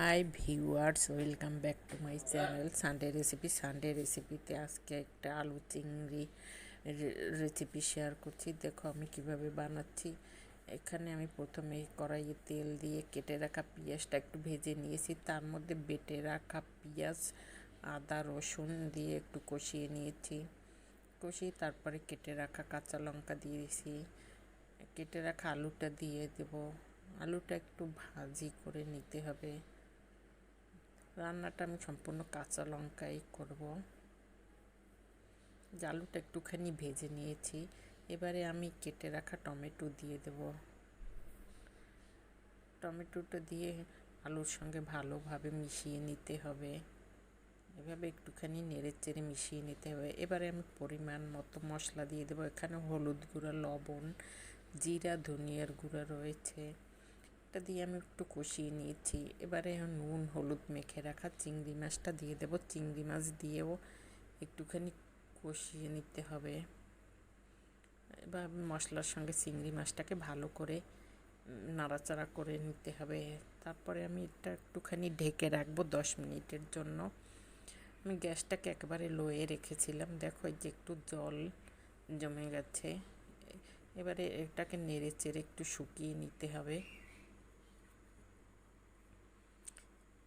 Hi viewers welcome back to my channel Sunday recipe Sunday রেসিপিতে আজকে একটা আলু চিংড়ি রেসিপি শেয়ার করছি। দেখো আমি কীভাবে বানাচ্ছি। এখানে আমি প্রথমে কড়াইয়ে তেল দিয়ে কেটে রাখা পেঁয়াজটা একটু ভেজে নিয়েছি। তার মধ্যে বেটে রাখা পেঁয়াজ, আদা, রসুন দিয়ে একটু কষিয়ে নিয়েছি। কষিয়ে তারপরে কেটে রাখা কাঁচা লঙ্কা দিয়েছি। কেটে রাখা আলুটা দিয়ে দেব। আলুটা একটু ভাজি করে নিতে হবে। রান্নাটা আমি সম্পূর্ণ কাঁচা লঙ্কাই করব। যে আলুটা একটুখানি ভেজে নিয়েছি। এবারে আমি কেটে রাখা টমেটো দিয়ে দেব। টমেটোটা দিয়ে আলুর সঙ্গে ভালোভাবে মিশিয়ে নিতে হবে। এভাবে একটুখানি নেড়ে চেড়ে মিশিয়ে নিতে হবে। এবারে আমি পরিমাণ মতো মশলা দিয়ে দেবো। এখানে হলুদ গুঁড়া, লবণ, জিরা, ধনিয়ার গুঁড়া রয়েছে। এটা দিয়ে আমি একটু কষিয়ে নিয়েছি। এবারে নুন, হলুদ মেখে রাখা চিংড়ি মাছটা দিয়ে দেবো। চিংড়ি মাছ দিয়েও একটুখানি কষিয়ে নিতে হবে। এবার মশলার সঙ্গে চিংড়ি মাছটাকে ভালো করে নাড়াচাড়া করে নিতে হবে। তারপরে আমি এটা একটুখানি ঢেকে রাখব দশ মিনিটের জন্য। আমি গ্যাসটাকে একেবারে লোয়ে রেখেছিলাম। দেখো যে একটু জল জমে গেছে। এবারে এটাকে নেড়ে চেড়ে একটু শুকিয়ে নিতে হবে।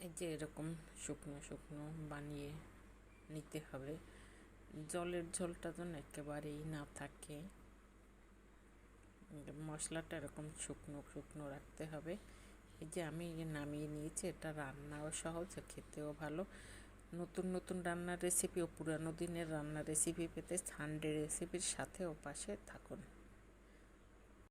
এই যে এরকম শুকনো শুকনো বানিয়ে নিতে হবে। জলের ঝোলটা যেন একেবারেই না থাকে। মশলাটা এরকম শুকনো শুকনো রাখতে হবে। এই যে আমি নামিয়ে নিয়েছি, এটা রান্নাও সহজ, খেতেও ভালো। নতুন নতুন রান্নার রেসিপি ও পুরানো দিনের রান্নার রেসিপি পেতে সানডে রেসিপির সাথে ও পাশে থাকুন।